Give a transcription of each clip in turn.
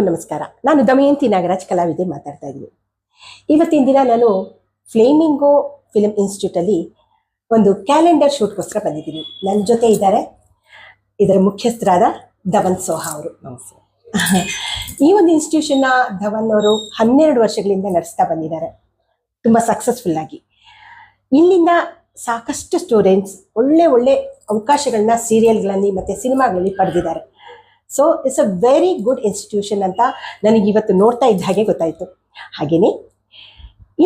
ಎಲ್ರಿಗೂ ನಮಸ್ಕಾರ. ನಾನು ದಮಯಂತಿ ನಾಗರಾಜ್, ಕಲಾವಿದೆ ಮಾತಾಡ್ತಾ ಇದ್ದೀನಿ. ಇವತ್ತಿನ ದಿನ ನಾನು ಫ್ಲೇಮಿಂಗೋ ಫಿಲ್ಮ್ ಇನ್ಸ್ಟಿಟ್ಯೂಟಲ್ಲಿ ಒಂದು ಕ್ಯಾಲೆಂಡರ್ ಶೂಟ್ಗೋಸ್ಕರ ಬಂದಿದ್ದೀನಿ. ನನ್ನ ಜೊತೆ ಇದ್ದಾರೆ ಇದರ ಮುಖ್ಯಸ್ಥರಾದ ಧವನ್ ಸೋಹಾ ಅವರು. ನಮಸ್ತೆ ಈ ಒಂದು ಇನ್ಸ್ಟಿಟ್ಯೂಷನ್ನ ಧವನ್ ಅವರು ಹನ್ನೆರಡು ವರ್ಷಗಳಿಂದ ನಡೆಸ್ತಾ ಬಂದಿದ್ದಾರೆ. ತುಂಬ ಸಕ್ಸಸ್ಫುಲ್ ಆಗಿ. ಇಲ್ಲಿಂದ ಸಾಕಷ್ಟು ಸ್ಟೂಡೆಂಟ್ಸ್ ಒಳ್ಳೆ ಒಳ್ಳೆ ಅವಕಾಶಗಳನ್ನ ಸೀರಿಯಲ್ಗಳಲ್ಲಿ ಮತ್ತು ಸಿನಿಮಾಗಳಲ್ಲಿ ಪಡೆದಿದ್ದಾರೆ. So it's a very good institution ಅಂತ ನನಗೆ ಇವತ್ತು ನೋಡ್ತಾ ಇದ್ದ ಹಾಗೆ ಗೊತ್ತಾಯಿತು. ಹಾಗೆಯೇ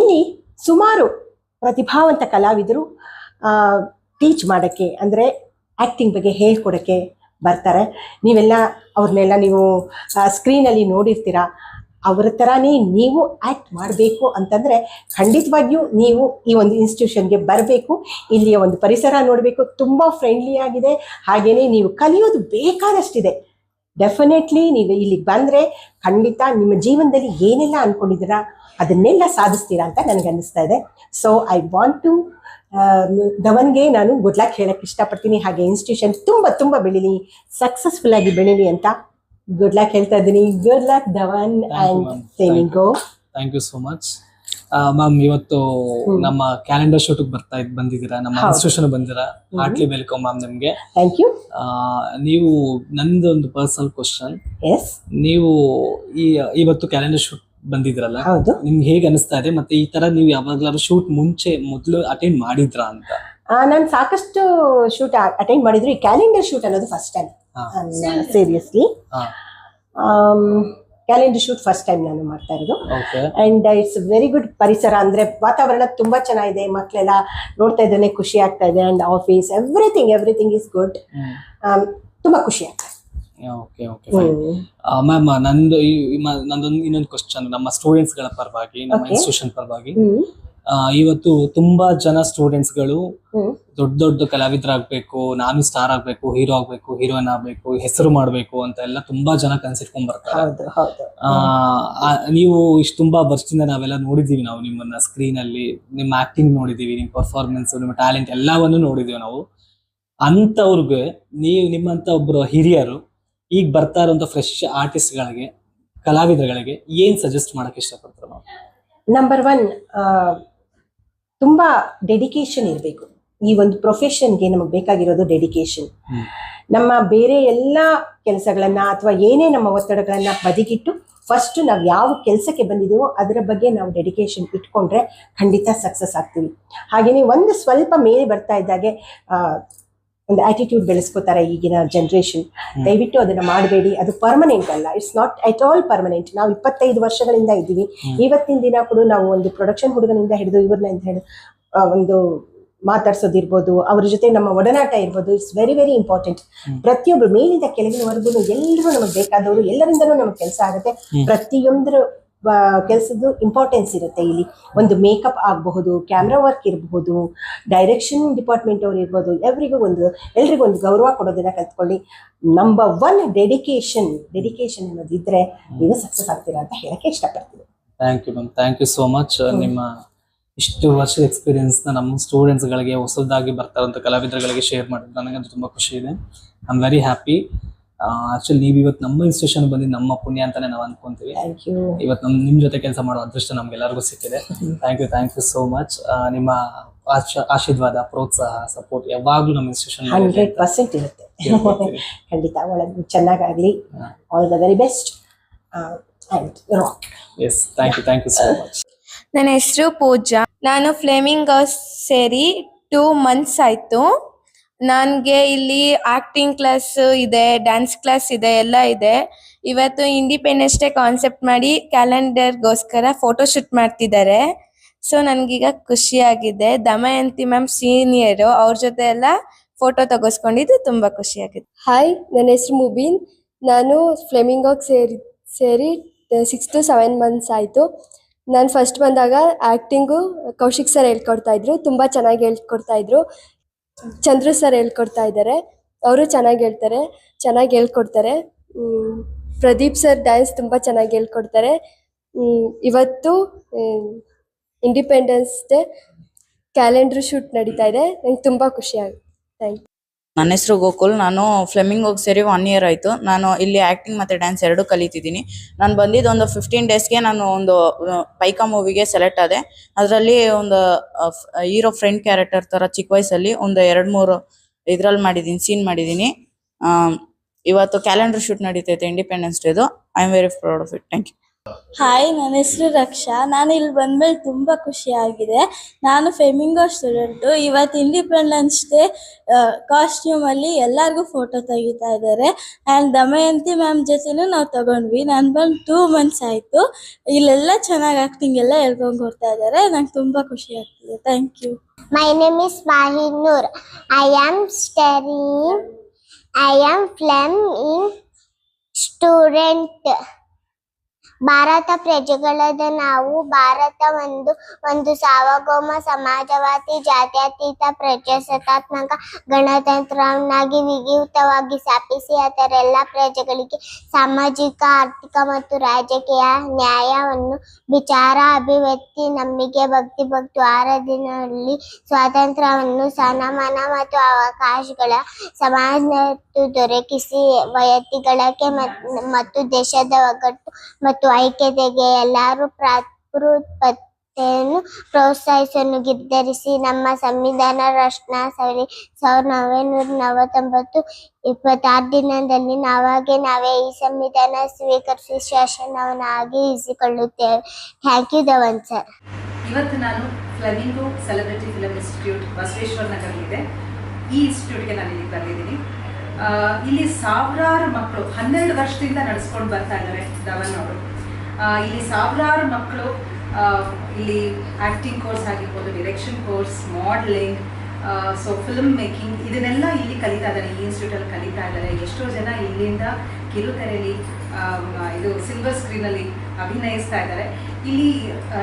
ಇಲ್ಲಿ ಸುಮಾರು ಪ್ರತಿಭಾವಂತ ಕಲಾವಿದರು ಟೀಚ್ ಮಾಡೋಕ್ಕೆ, ಅಂದರೆ ಆ್ಯಕ್ಟಿಂಗ್ ಬಗ್ಗೆ ಹೇಳ್ಕೊಡೋಕ್ಕೆ ಬರ್ತಾರೆ. ನೀವೆಲ್ಲ, ಅವ್ರನ್ನೆಲ್ಲ ನೀವು ಸ್ಕ್ರೀನಲ್ಲಿ ನೋಡಿರ್ತೀರ, ಅವರ ಥರನೇ ನೀವು ಆ್ಯಕ್ಟ್ ಮಾಡಬೇಕು ಅಂತಂದರೆ ಖಂಡಿತವಾಗಿಯೂ ನೀವು ಈ ಒಂದು ಇನ್ಸ್ಟಿಟ್ಯೂಷನ್ಗೆ ಬರಬೇಕು. ಇಲ್ಲಿಯ ಒಂದು ಪರಿಸರ ನೋಡಬೇಕು, ತುಂಬ ಫ್ರೆಂಡ್ಲಿ ಆಗಿದೆ. ಹಾಗೆಯೇ ನೀವು ಕಲಿಯೋದು ಬೇಕಾದಷ್ಟಿದೆ. ಡೆಫಿನೆಟ್ಲಿ ನೀವು ಇಲ್ಲಿಗೆ ಬಂದರೆ ಖಂಡಿತ ನಿಮ್ಮ ಜೀವನದಲ್ಲಿ ಏನೆಲ್ಲ ಅಂದ್ಕೊಂಡಿದ್ದೀರಾ ಅದನ್ನೆಲ್ಲ ಸಾಧಿಸ್ತೀರಾ ಅಂತ ನನಗೆ ಅನ್ನಿಸ್ತಾ ಇದೆ. ಸೊ ಐ ವಾಂಟ್ ಟು ಧವನ್ಗೆ ನಾನು ಗುಡ್ ಲಕ್ ಹೇಳಕ್ಕೆ ಇಷ್ಟಪಡ್ತೀನಿ. ಹಾಗೆ ಇನ್ಸ್ಟಿಟ್ಯೂಷನ್ ತುಂಬ ತುಂಬ ಬೆಳೀಲಿ ಸಕ್ಸಸ್ಫುಲ್ ಆಗಿ ಬೆಳೀಲಿ ಅಂತ ಗುಡ್ ಲಕ್ ಹೇಳ್ತಾ ಇದ್ದೀನಿ. Good luck Dhawan and saving go thank you so much ma'am ಇವತ್ತು ನಮ್ಮ ಕ್ಯಾಲೆಂಡರ್ ಶೂಟ್ ಬರ್ತಾ ಇದ್ ಬಂದಿದ್ದೀರಾ? ನಮ್ಮ. ಇನ್ಸ್ಟಿಟ್ಯೂಷನ್ ಬಂದಿರಾ. ಹಾರ್ಟ್ಲಿ ವೆಲ್ಕಮ್ ಮ್ಯಾಮ್ ನಿಮ್ಗೆ. ಥ್ಯಾಂಕ್ ಯು ನೀವು ಒಂದು ಪರ್ಸನಲ್ ಕ್ವಶನ್ ಎಸ್ ನೀವು ಈ ಇವತ್ತು ಕ್ಯಾಲೆಂಡರ್ ಶೂಟ್ ಬಂದಿದ್ರಲ್ಲ? ನಿಮ್ಗೆ ಹೇಗೆ ಅನಿಸ್ತಾ ಇದೆ? ಮತ್ತೆ ಈ ತರ ನೀವು ಯಾವಾಗ್ಲಾದ್ರು ಶೂಟ್ ಮುಂಚೆ ಮೊದಲು ಅಟೆಂಡ್ ಮಾಡಿದ್ರಾ ಅಂತ? ನಾನು ಸಾಕಷ್ಟು ಶೂಟ್ ಅಟೆಂಡ್ ಮಾಡಿದ್ರು. ಈ ಕ್ಯಾಲೆಂಡರ್ ಶೂಟ್ ಅನ್ನೋದು first time. Seriously calendar shoot first time ನಾನು ಮಾಡ್ತಾ ಇರೋದು. ಅಂಡ್ ಇಟ್ಸ್ ವೆರಿ ಗುಡ್ ಪರಿಸರ ಅಂದ್ರೆ ವಾತಾವರಣ ತುಂಬಾ ಚೆನ್ನಾಗಿದೆ ಮಕ್ಕಳೆಲ್ಲ ನೋಡ್ತಾ ಇದ್ದಾನೆ ಖುಷಿ ಆಗ್ತಾ ಇದೆ and office everything everything is good ತುಂಬಾ ಖುಷಿ ಆಗ್ತಾ ಓಕೆ ಓಕೆ ಮ್ಯಾಮ್ ನಂದು ನಂದೊಂದು ಇನ್ನೊಂದು ಕ್ವಶನ್ ನಮ್ಮ ಸ್ಟೂಡೆಂಟ್ಸ್ಗಳ ಪರವಾಗಿ ನಮ್ಮ. ಇನ್ಸ್ಟಿಟ್ಯೂಷನ್ ಪರವಾಗಿ. ಇವತ್ತು ತುಂಬಾ ಜನ ಸ್ಟೂಡೆಂಟ್ಸ್ಗಳು ದೊಡ್ಡ ದೊಡ್ಡ ಕಲಾವಿದರಾಗ್ಬೇಕು ನಾನು ಸ್ಟಾರ್ ಆಗ್ಬೇಕು ಹೀರೋ ಆಗ್ಬೇಕು ಹೀರೋಯಿನ್ ಆಗ್ಬೇಕು ಹೆಸರು ಮಾಡ್ಬೇಕು ಅಂತ ಎಲ್ಲ ತುಂಬಾ ಜನ ಕನ್ಸಿಟ್ಕೊಂಡ್ ಬರ್ತಾರೆ. ಆ, ನೀವು ಇಷ್ಟು ತುಂಬಾ ವರ್ಷದಿಂದ ನಾವೆಲ್ಲ ನೋಡಿದೀವಿ ನಾವು ನಿಮ್ಮನ್ನ ಸ್ಕ್ರೀನ್ ಅಲ್ಲಿ ನಿಮ್ಮ ಆಕ್ಟಿಂಗ್ ನೋಡಿದೀವಿ ನಿಮ್ಮ ಪರ್ಫಾರ್ಮೆನ್ಸ್ ನಿಮ್ಮ ಟ್ಯಾಲೆಂಟ್ ಎಲ್ಲವನ್ನು ನೋಡಿದೀವಿ ನಾವು. ಅಂತವ್ರಿಗೆ ನೀವು ನಿಮ್ಮಂತ ಒಬ್ರು ಹಿರಿಯರು ಈಗ ಬರ್ತಾ ಇರುವಂತ ಫ್ರೆಶ್ ಆರ್ಟಿಸ್ಟ್ ಗಳಿಗೆ ಕಲಾವಿದರುಗಳಿಗೆ ಏನ್ ಸಜೆಸ್ಟ್ ಮಾಡಕ್ ಇಷ್ಟಪಡ್ತಾರೆ ನಾವು? ನಂಬರ್ ಒನ್ ತುಂಬಾ ಡೆಡಿಕೇಶನ್ ಇರಬೇಕು. ಈ ಒಂದು ಪ್ರೊಫೆಷನ್ಗೆ ನಮಗೆ ಬೇಕಾಗಿರೋದು ಡೆಡಿಕೇಶನ್ ನಮ್ಮ ಬೇರೆ ಎಲ್ಲ ಕೆಲಸಗಳನ್ನ ಅಥವಾ ಏನೇ ನಮ್ಮ ಒತ್ತಡಗಳನ್ನ ಬದಿಗಿಟ್ಟು ಫಸ್ಟ್ ನಾವು ಯಾವ ಕೆಲಸಕ್ಕೆ ಬಂದಿದ್ದೀವೋ ಅದರ ಬಗ್ಗೆ ನಾವು ಡೆಡಿಕೇಶನ್ ಇಟ್ಕೊಂಡ್ರೆ ಖಂಡಿತ ಸಕ್ಸಸ್ ಆಗ್ತೀವಿ. ಹಾಗೆಯೇ ಒಂದು ಸ್ವಲ್ಪ ಮೇಲೆ ಬರ್ತಾ ಇದ್ದಾಗೆ ಒಂದು ಆಟಿಟ್ಯೂಡ್ ಬೆಳೆಸ್ಕೋತಾರೆ ಈಗಿನ ಜನ್ರೇಷನ್. ದಯವಿಟ್ಟು ಅದನ್ನ ಮಾಡಬೇಡಿ. ಅದು ಪರ್ಮನೆಂಟ್ ಅಲ್ಲ. It's not at all permanent ನಾವು ಇಪ್ಪತ್ತೈದು ವರ್ಷಗಳಿಂದ ಇದ್ದೀವಿ. ಇವತ್ತಿನ ದಿನ ಕೂಡ ನಾವು ಒಂದು ಪ್ರೊಡಕ್ಷನ್ ಹುಡುಗನಿಂದ ಹಿಡಿದು ಇವ್ರನ್ನ ಅಂತ ಹೇಳಿ ಒಂದು ಮಾತಾಡ್ಸೋದಿರ್ಬೋದು. ಅವ್ರ ಜೊತೆ ನಮ್ಮ ಒಡನಾಟ ಇರ್ಬೋದು. It's very very important. ಪ್ರತಿಯೊಬ್ರು ಮೇಲಿಂದ ಕೆಳಗಿನವರೆಗೂ ಎಲ್ಲರೂ ನಮಗೆ ಬೇಕಾದವರು ಎಲ್ಲರಿಂದಲೂ ನಮಗೆ ಕೆಲಸ ಆಗುತ್ತೆ. ಪ್ರತಿಯೊಂದರ ಕೆಲಸದ್ದು ಇಂಪಾರ್ಟೆನ್ಸ್ ಇರುತ್ತೆ ಇಲ್ಲಿ. ಒಂದು ಮೇಕಪ್ ಆಗಬಹುದು ಕ್ಯಾಮ್ರಾ ವರ್ಕ್ ಇರಬಹುದು ಡೈರೆಕ್ಷನ್ ಡಿಪಾರ್ಟ್ಮೆಂಟ್ ಅವ್ರು ಇರ್ಬೋದು ಎಲ್ರಿಗೂ ಒಂದು ಎಲ್ರಿಗೂ ಒಂದು ಗೌರವ ಕೊಡೋದನ್ನ ಕಲ್ತ್ಕೊಳ್ಳಿ. ನಂಬರ್ ಒನ್ ಡೆಡಿಕೇಶನ್ ಡೆಡಿಕೇಶನ್ ಅನ್ನೋದು ಇದ್ರೆ ನೀವು ಸಕ್ಸಸ್ ಆಗ್ತೀರಾ ಅಂತ ಹೇಳಕ್ಕೆ ಇಷ್ಟಪಡ್ತೀನಿ. Thank you ma'am thank you so much ನಿಮ್ಮ ಇಷ್ಟು ವರ್ಷದ ಎಕ್ಸ್ಪೀರಿಯನ್ಸ್ ನಮ್ಮ ಸ್ಟೂಡೆಂಟ್ಸ್ ಗಳಿಗೆ ಹೊಸದಾಗಿ ಬರ್ತಾರಂತ ಕಲಾವಿದರುಗಳಿಗೆ ಶೇರ್ ಮಾಡಿದ್ರೆ ನನಗಂತೂ ತುಂಬಾ ಖುಷಿ ಇದೆ. I am very happy actually ನೀವು ಇವತ್ತು ನಮ್ಮ ಇನ್ಸ್ಟಿಟ್ಯೂಷನ್ ಬಂದು ನಮ್ಮ ಪುಣ್ಯ ಅಂತಾನೆ ನಾವು ಅನ್ಕೊಂತೀವಿ. ಥ್ಯಾಂಕ್ ಯು ಇವತ್ತು ನಮ್ ನಿಮ್ ಜೊತೆ ಕೆಲಸ ಮಾಡೋ ಅದೃಷ್ಟ ನಮ್ಗೆಲ್ಲರಿಗೂ ಸಿಕ್ಕಿದೆ. Thank you thank you so much ನಿಮ್ಮ ಆಶ- ಆಶೀರ್ವಾದ ಪ್ರೋತ್ಸಾಹ ಸಪೋರ್ಟ್ ಯಾವಾಗ್ಲೂ ನಮ್ಮ ಇನ್ಸ್ಟಿಟ್ಯೂಷನ್ ಹಂಡ್ರೆಡ್ ಪರ್ಸೆಂಟ್ ಇರುತ್ತೆ. ಖಂಡಿತ ಒಳಗೆ ಚೆನ್ನಾಗಾಗ್ಲಿ. All the very best and rocks thank you thank you so much ನನ್ನ ಹೆಸರು ಪೂಜಾ. ನಾನು ಫ್ಲೇಮಿಂಗ್ ಹೌಸ್ ಸೇರಿ ಟೂ ಮಂತ್ಸ್ ಆಯಿತು. ನನಗೆ ಇಲ್ಲಿ ಆಕ್ಟಿಂಗ್ ಕ್ಲಾಸ್ ಇದೆ ಡ್ಯಾನ್ಸ್ ಕ್ಲಾಸ್ ಇದೆ, ಎಲ್ಲ ಇದೆ. ಇವತ್ತು ಇಂಡಿಪೆಂಡೆನ್ಸ್ ಡೇ ಕಾನ್ಸೆಪ್ಟ್ ಮಾಡಿ ಕ್ಯಾಲೆಂಡರ್ ಗೋಸ್ಕರ ಫೋಟೋ ಶೂಟ್ ಮಾಡ್ತಿದ್ದಾರೆ. ಸೊ ನನಗೀಗ ಖುಷಿಯಾಗಿದೆ. ದಮಯಂತಿ ಮ್ಯಾಮ್ ಸೀನಿಯರು ಅವ್ರ ಜೊತೆ ಎಲ್ಲ ಫೋಟೋ ತಗೋಸ್ಕೊಂಡಿದ್ದು ತುಂಬಾ ಖುಷಿಯಾಗಿದೆ. ಹಾಯ್ ನನ್ನ ಹೆಸರು ಮುಬೀನ್. ನಾನು ಫ್ಲೆಮಿಂಗೋಗೆ ಸೇರಿ ಸೇರಿ ಸಿಕ್ಸ್ ಟು ಸೆವೆನ್ ಮಂತ್ಸ್ ಆಯಿತು. ನಾನು ಫಸ್ಟ್ ಬಂದಾಗ ಆ್ಯಕ್ಟಿಂಗು ಕೌಶಿಕ್ ಸರ್ ಹೇಳ್ಕೊಡ್ತಾ ಇದ್ರು. ತುಂಬ ಚೆನ್ನಾಗಿ ಹೇಳ್ಕೊಡ್ತಾ ಇದ್ರು. ಚಂದ್ರು ಸರ್ ಹೇಳ್ಕೊಡ್ತಾ ಇದ್ದಾರೆ. ಅವರು ಚೆನ್ನಾಗಿ ಹೇಳ್ತಾರೆ, ಚೆನ್ನಾಗಿ ಹೇಳ್ಕೊಡ್ತಾರೆ. ಪ್ರದೀಪ್ ಸರ್ ಡ್ಯಾನ್ಸ್ ತುಂಬ ಚೆನ್ನಾಗಿ ಹೇಳ್ಕೊಡ್ತಾರೆ. ಇವತ್ತು ಇಂಡಿಪೆಂಡೆನ್ಸ್ ಡೇ ಕ್ಯಾಲೆಂಡ್ರ್ ಶೂಟ್ ನಡೀತಾ ಇದೆ. ನಂಗೆ ತುಂಬ ಖುಷಿ ಥ್ಯಾಂಕ್ ಯು ನನ್ನ ಹೆಸರು ಗೋಕುಲ್. ನಾನು ಫ್ಲೆಮಿಂಗ್ ಹೋಗಿ ಸೇರಿ ಒನ್ ಇಯರ್ ಆಯಿತು. ನಾನು ಇಲ್ಲಿ ಆ್ಯಕ್ಟಿಂಗ್ ಮತ್ತು ಡ್ಯಾನ್ಸ್ ಎರಡೂ ಕಲಿತಿದ್ದೀನಿ. ನಾನು ಬಂದಿದ್ದು ಒಂದು ಫಿಫ್ಟೀನ್ ಡೇಸ್ಗೆ ನಾನು ಒಂದು ಪೈಕಾ ಮೂವಿಗೆ ಸೆಲೆಕ್ಟ್ ಆದೆ. ಅದರಲ್ಲಿ ಒಂದು ಹೀರೋ ಫ್ರೆಂಡ್ ಕ್ಯಾರೆಕ್ಟರ್ ಥರ ಚಿಕ್ಕ ವಯಸ್ಸಲ್ಲಿ ಒಂದು ಎರಡು ಮೂರು ಇದ್ರಲ್ಲಿ ಮಾಡಿದ್ದೀನಿ ಸೀನ್ ಮಾಡಿದ್ದೀನಿ. ಇವತ್ತು ಕ್ಯಾಲೆಂಡರ್ ಶೂಟ್ ನಡೀತೈತೆ independence ಡೇದು I am very proud of it thank you hi ನನ್ನ ಹೆಸರು ರಕ್ಷಾ. ನಾನು ಇಲ್ಲಿ ಬಂದ್ಮೇಲೆ ತುಂಬ ಖುಷಿಯಾಗಿದೆ. ನಾನು ಫೆಮಿಂಗೋ ಸ್ಟೂಡೆಂಟು ಇವತ್ತು ಇಂಡಿಪೆಂಡೆನ್ಸ್ ಡೇ ಕಾಸ್ಟ್ಯೂಮಲ್ಲಿ ಎಲ್ಲರಿಗೂ ಫೋಟೋ ತೆಗಿತಾ ಇದ್ದಾರೆ. ಆ್ಯಂಡ್ ದಮಯಂತಿ ಮ್ಯಾಮ್ ಜೊತೆನೂ ನಾವು ತಗೊಂಡ್ವಿ. ನಾನು ಬಂದು ಟೂ ಮಂತ್ಸ್ ಆಯಿತು. ಇಲ್ಲೆಲ್ಲ ಚೆನ್ನಾಗಿ ಆ್ಯಕ್ಟಿಂಗ್ ಎಲ್ಲ ಹೇಳ್ಕೊಂಡು ಕೊಡ್ತಾ ಇದ್ದಾರೆ. ನಂಗೆ ತುಂಬ ಖುಷಿ ಆಗ್ತಿದೆ. Thank you my name is Mahinoor I am am I am Flamingo student. Bharata ಪ್ರಜೆಗಳಾದ ನಾವು, ಭಾರತ ಒಂದು ಒಂದು ಸಾವಗೋಮ ಸಮಾಜವಾದಿ, ಜಾತ್ಯತೀತ, ಪ್ರಜಾಸತ್ತಾತ್ಮಕ ಗಣತಂತ್ರವನ್ನಾಗಿ ವಿಗಿಯುತವಾಗಿ ಸ್ಥಾಪಿಸಿ ಅದರೆಲ್ಲ ಪ್ರಜೆಗಳಿಗೆ ಸಾಮಾಜಿಕ, ಆರ್ಥಿಕ ಮತ್ತು ರಾಜಕೀಯ ನ್ಯಾಯವನ್ನು, ವಿಚಾರ, ಅಭಿವ್ಯಕ್ತಿ, ನಂಬಿಕೆ, ಭಕ್ತಿ ಭಕ್ತಿ, ಆರಾಧನೆಯಲ್ಲಿ ಸ್ವಾತಂತ್ರ್ಯವನ್ನು, ಸನ್ಮಾನ ಮತ್ತು ಅವಕಾಶಗಳ ಸಮಾಜ ದೊರಕಿಸಿ ವ್ಯಕ್ತಿಗಳಿಗೆ ಮತ್- ಮತ್ತು ದೇಶದ ಒಗ್ಗಟ್ಟು ಮತ್ತು ಐಕ್ಯತೆಗೆ ಎಲ್ಲರೂ ಪ್ರಾಕೃತ್ಪತ್ತೆಯನ್ನು ಪ್ರೋತ್ಸಾಹಿಸಲು ನಿರ್ಧರಿಸಿ ನಮ್ಮ ಸಂವಿಧಾನ ರಚನಾ ಸರಿ ಸಾವಿರದ ಒಂಬೈನೂರ ನಲವತ್ತೊಂಬತ್ತು ಇಪ್ಪತ್ತಾರು ದಿನದಲ್ಲಿ ನಾವಾಗೆ ನಾವೇ ಈ ಸಂವಿಧಾನ ಸ್ವೀಕರಿಸಿ ಶಾಸನವನ್ನಾಗಿ ಇರಿಸಿಕೊಳ್ಳುತ್ತೇವೆ ಥ್ಯಾಂಕ್ ಯು ಧವನ್ ಸರ್ ಇವತ್ತು ನಾನು Flamingo celebrity film institute Basaveshwara ನಗರಲ್ಲಿದೆ. ಈ ಇನ್ಸ್ಟಿಟ್ಯೂಟ್ಗೆ ನಾನು ಇಲ್ಲಿ ಬಂದಿದ್ದೀನಿ. ಇಲ್ಲಿ ಸಾವಿರಾರು ಮಕ್ಕಳು ಹನ್ನೆರಡು ವರ್ಷದಿಂದ ನಡೆಸ್ಕೊಂಡು ಬರ್ತಾ ಇದ್ದಾರೆ ಧವನ್ ಅವರು. ಇಲ್ಲಿ ಸಾವಿರಾರು ಮಕ್ಕಳು ಇಲ್ಲಿ ಆ್ಯಕ್ಟಿಂಗ್ ಕೋರ್ಸ್ ಆಗಿರ್ಬೋದು direction course modelling so film making ಇದನ್ನೆಲ್ಲ ಇಲ್ಲಿ ಕಲಿತಾ ಇದ್ದಾರೆ, ಈ ಇನ್ಸ್ಟಿಟ್ಯೂಟಲ್ಲಿ ಕಲಿತಾ ಇದ್ದಾರೆ. ಎಷ್ಟೋ ಜನ ಇಲ್ಲಿಂದ ಕಿರುತೆರೆಯಲ್ಲಿ ಇದು ಸಿಲ್ವರ್ ಸ್ಕ್ರೀನಲ್ಲಿ ಅಭಿನಯಿಸ್ತಾ ಇದ್ದಾರೆ. ಇಲ್ಲಿ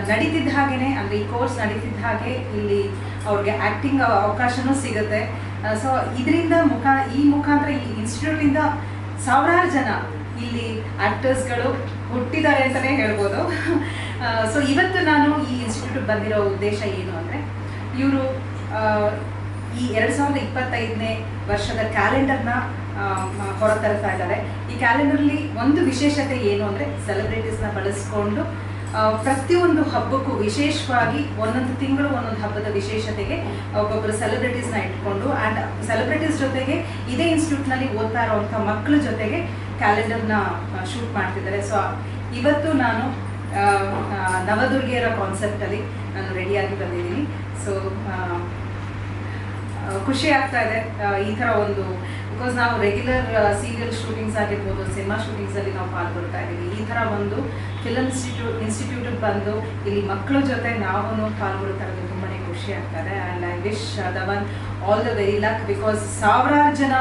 ನಡೀತಿದ್ದ ಹಾಗೆಯೇ ಅಂದರೆ ಈ ಕೋರ್ಸ್ ನಡೀತಿದ್ದ ಹಾಗೆ ಇಲ್ಲಿ ಅವ್ರಿಗೆ ಆ್ಯಕ್ಟಿಂಗ್ ಅವಕಾಶನೂ ಸಿಗುತ್ತೆ. ಸೊ ಇದರಿಂದ ಮುಖ, ಈ ಮುಖಾಂತರ ಈ ಇನ್ಸ್ಟಿಟ್ಯೂಟಿಂದ ಸಾವಿರಾರು ಜನ ಇಲ್ಲಿ ಆ್ಯಕ್ಟರ್ಸ್ಗಳು ಹುಟ್ಟಿದ್ದಾರೆ ಅಂತಲೇ ಹೇಳ್ಬೋದು. ಸೊ ಇವತ್ತು ನಾನು ಈ ಇನ್ಸ್ಟಿಟ್ಯೂಟ್ ಬಂದಿರೋ ಉದ್ದೇಶ ಏನು ಅಂದರೆ, ಇವರು ಈ ಎರಡು ಸಾವಿರದ ಇಪ್ಪತ್ತೈದನೇ ವರ್ಷದ ಕ್ಯಾಲೆಂಡರ್ನ ಹೊರತರ್ತಾ ಇದ್ದಾರೆ. ಈ ಕ್ಯಾಲೆಂಡರ್ಲಿ ಒಂದು ವಿಶೇಷತೆ ಏನು ಅಂದರೆ ಸೆಲೆಬ್ರಿಟೀಸ್ನ ಬಳಸ್ಕೊಂಡು ಪ್ರತಿಯೊಂದು ಹಬ್ಬಕ್ಕೂ ವಿಶೇಷವಾಗಿ ಒಂದೊಂದು ತಿಂಗಳು ಒಂದೊಂದು ಹಬ್ಬದ ವಿಶೇಷತೆಗೆ ಒಬ್ಬೊಬ್ಬರು ಸೆಲೆಬ್ರಿಟೀಸ್ನ ಇಟ್ಕೊಂಡು ಆ್ಯಂಡ್ ಸೆಲೆಬ್ರಿಟೀಸ್ ಜೊತೆಗೆ ಇದೇ ಇನ್ಸ್ಟಿಟ್ಯೂಟ್ನಲ್ಲಿ ಓದ್ತಾ ಇರೋವಂಥ ಮಕ್ಕಳ ಜೊತೆಗೆ ಕ್ಯಾಲೆಂಡರ್ನ ಶೂಟ್ ಮಾಡ್ತಿದ್ದಾರೆ. ಸೊ ಇವತ್ತು ನಾನು ನವದುರ್ಗೆಯರ ಕಾನ್ಸೆಪ್ಟಲ್ಲಿ ನಾನು ರೆಡಿಯಾಗಿ ಬಂದಿದ್ದೀನಿ. ಸೊ ಖುಷಿ ಆಗ್ತಾ ಇದೆ ಈ ಥರ ಒಂದು ಬಿಕಾಸ್ ನಾವು ರೆಗ್ಯುಲರ್ ಸೀರಿಯಲ್ ಶೂಟಿಂಗ್ಸ್ ಆಗಿರ್ಬೋದು ಸಿನಿಮಾ ಶೂಟಿಂಗ್ಸಲ್ಲಿ ನಾವು ಪಾಲ್ಗೊಳ್ತಾ ಇದ್ದೀವಿ. ಈ ಥರ ಒಂದು ಫಿಲಮ್ ಇನ್ಸ್ಟಿಟ್ಯೂಟ್ ಇನ್ಸ್ಟಿಟ್ಯೂಟಿಗೆ ಬಂದು ಇಲ್ಲಿ ಮಕ್ಕಳ ಜೊತೆ ನಾವು ಪಾಲ್ಗೊಳ್ತಾ ಇರೋದು ತುಂಬಾ ಖುಷಿ ಆಗ್ತದೆ and I wish Dhawan all the very luck because ಸಾವಿರಾರು ಜನ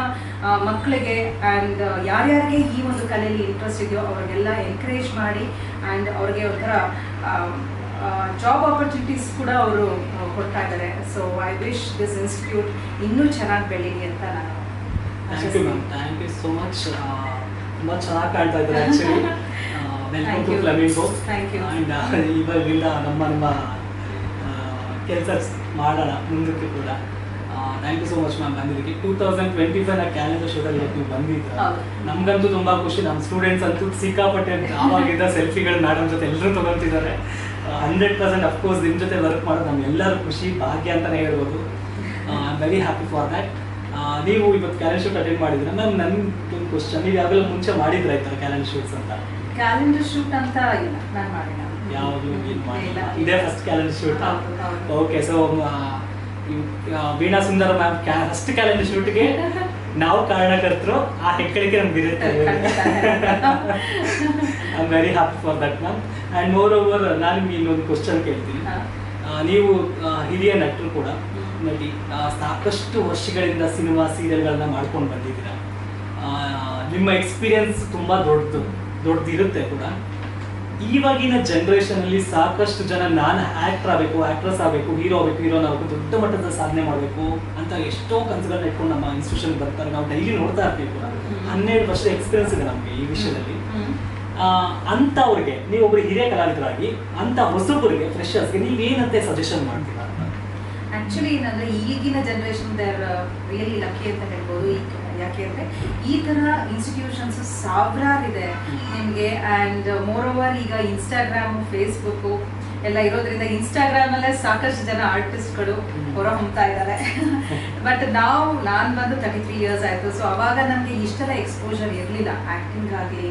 ಮಕ್ಕಳಿಗೆ ಆ್ಯಂಡ್ ಯಾರ್ಯಾರಿಗೆ ಈ ಒಂದು ಕಲೆಯಲ್ಲಿ ಇಂಟ್ರೆಸ್ಟ್ ಇದೆಯೋ ಅವ್ರಿಗೆಲ್ಲ ಎನ್ಕರೇಜ್ ಮಾಡಿ ಆ್ಯಂಡ್ ಅವ್ರಿಗೆ ಒಂಥರ ಜಾಬ್ ಆಪರ್ಚುನಿಟೀಸ್ ಕೂಡ ಅವರು ಕೊಡ್ತಾ ಇದ್ದಾರೆ. So I wish this institute ಇನ್ನೂ ಚೆನ್ನಾಗಿ ಬೆಳೀಲಿ ಅಂತ ನಾನು thank you ma'am thank you so much ತುಂಬ ಚೆನ್ನಾಗಿ ಕಾಣ್ತಾ ಇದ್ದಾರೆ actually welcome to. Flamingo thank you and ಇವಾಗಿಂದ ನಮ್ಮ ನಿಮ್ಮ ಕೆಲಸ ಮಾಡೋಣ ಮುಂದಕ್ಕೆ ಕೂಡ. Thank you so much ma'am ಬಂದಿದ್ದಕ್ಕೆ two thousand twenty five calendar ಶೋದಲ್ಲಿ ನೀವು ಬಂದಿದ್ದ. ನಮಗಂತೂ ತುಂಬ ಖುಷಿ. ನಮ್ಮ ಸ್ಟೂಡೆಂಟ್ಸ್ ಅಂತೂ ಸಿಕ್ಕಾಪಟ್ಟೆ ಆವಾಗಿದ್ದ ಸೆಲ್ಫಿಗಳು ಮೇಡಮ್ ಜೊತೆ ಎಲ್ಲರೂ ತೊಗೊಳ್ತಿದ್ದಾರೆ ಹಂಡ್ರೆಡ್ ಪರ್ಸೆಂಟ್ ಅಫ್ಕೋರ್ಸ್ ನಿಮ್ಮ ಜೊತೆ ವರ್ಕ್ ಮಾಡೋದು ನಮ್ಮೆಲ್ಲರ ಖುಷಿ ಭಾಗ್ಯ ಅಂತಲೇ ಹೇಳ್ಬೋದು. ವೆರಿ ಹ್ಯಾಪಿ ಫಾರ್ ದ್ಯಾಟ್ ನೀವು ಇವತ್ತು ಕ್ಯಾಲೆಂಡರ್ ಶೂಟ್ ಅಟೆಂಡ್ ಮಾಡಿದ್ರೆ ಮ್ಯಾಮ್ ನನ್ಗೊಂದು ಕ್ವಶನ್ ನೀವು ಯಾವಾಗಲೂ ಮುಂಚೆ ಮಾಡಿದ್ರೆ ಆಯ್ತಾರೆ ಕ್ಯಾಲೆಂಡರ್ ಶೂಟ್ಸ್ ಅಂತ? ಕ್ಯಾಲೆಂಡರ್ ಶೂಟ್ ಅಂತ ಇಲ್ಲ. ನಾನು ಮಾಡಿಲ್ಲ. ಯಾವುದು ಏನು ಮಾಡಿಲ್ಲ. ಇದೇ first calendar shoot. Okay so Veena Sundara ma'am first calendar ಶೂಟ್ಗೆ ನಾವು ಕಾರಣಕರ್ತರು ಆ ಹೆಗ್ಗಳಿಕೆ ನಮ್ಗೆ ಇರುತ್ತೆ. I very happy for that ma'am and moreover ನಾನು ನಿಮ್ಗೆ ಇನ್ನೊಂದು ಕ್ವಶನ್ ಕೇಳ್ತೀನಿ. ನೀವು ಹಿರಿಯ ನಟರು ಕೂಡ ನಟಿ ಸಾಕಷ್ಟು ವರ್ಷಗಳಿಂದ ಸಿನಿಮಾ ಸೀರಿಯಲ್ಗಳನ್ನ ಮಾಡ್ಕೊಂಡು ಬಂದಿದ್ದೀರಾ? ನಿಮ್ಮ ಎಕ್ಸ್ಪೀರಿಯನ್ಸ್ ತುಂಬ ದೊಡ್ಡದು ದೊಡ್ಡದಿರುತ್ತೆ ಕೂಡ. ಇವಾಗಿನ ಜನರೇಷನ್ ಅಲ್ಲಿ ಸಾಕಷ್ಟು ಜನ ನಾನು ಆಕ್ಟರ್ ಆಗಬೇಕು ಆಕ್ಟ್ರೆಸ್ ಆಗಬೇಕು ಹೀರೋ ಆಗಬೇಕು ಹೀರೋನ್ ಆಗಬೇಕು ದೊಡ್ಡ ಮಟ್ಟದ ಸಾಧನೆ ಮಾಡಬೇಕು ಅಂತ ಎಷ್ಟೋ ಕನಸುಗಳನ್ನ ಇಟ್ಕೊಂಡು ನಮ್ಮ ಇನ್ಸ್ಟಿಟ್ಯೂಷನ್ ಬರ್ತಾರೆ. ನಾವು ಡೈಲಿ ನೋಡ್ತಾ ಇರ್ತೀವಿ ಕೂಡ. ಹನ್ನೆರಡು ವರ್ಷ ಎಕ್ಸ್ಪೀರಿಯನ್ಸ್ ಇದೆ ನಮಗೆ ಈ ವಿಷಯದಲ್ಲಿ. ಅಂಥವ್ರಿಗೆ ನೀವು ಒಬ್ರು ಹಿರಿಯ ಕಲಾವಿದರಾಗಿ ಅಂತ ಹೊಸಬರಿಗೆ ಫ್ರೆಶರ್ಸ್ಗೆ ನೀವೇನಂತೆ ಸಜೆಷನ್ ಮಾಡ್ತೀರಾ ಆಕ್ಚುಲಿ ಏನಂದ್ರೆ ಈಗಿನ ಜನರೇಷನ್ ದೇರ್ ರಿಯಲಿ ಲಕ್ಕಿ ಅಂತ ಹೇಳ್ಬೋದು. ಈ ಯಾಕೆ ಅಂದ್ರೆ ಈ ತರ ಇನ್ಸ್ಟಿಟ್ಯೂಷನ್ಸ್ ಸಾವಿರಾರಿದೆ ನಿಮಗೆ. ಆ್ಯಂಡ್ ಮೋರ್ ಓವರ್ ಈಗ ಇನ್ಸ್ಟಾಗ್ರಾಮ್ ಫೇಸ್ಬುಕ್ಕು ಎಲ್ಲ ಇರೋದ್ರಿಂದ ಇನ್ಸ್ಟಾಗ್ರಾಮ್ ಅಲ್ಲೇ ಸಾಕಷ್ಟು ಜನ ಆರ್ಟಿಸ್ಟ್ಗಳು ಹೊರ ಹೊಮ್ತಾ ಇದ್ದಾರೆ. ಬಟ್ ನಾವು, ನಾನು ಬಂದು ತರ್ಟಿ ತ್ರೀ ಇಯರ್ಸ್ ಆಯಿತು. ಸೊ ಅವಾಗ ನನಗೆ ಇಷ್ಟೆಲ್ಲ ಎಕ್ಸ್ಪೋಜರ್ ಇರಲಿಲ್ಲ. ಆ್ಯಕ್ಟಿಂಗ್ ಆಗಲಿ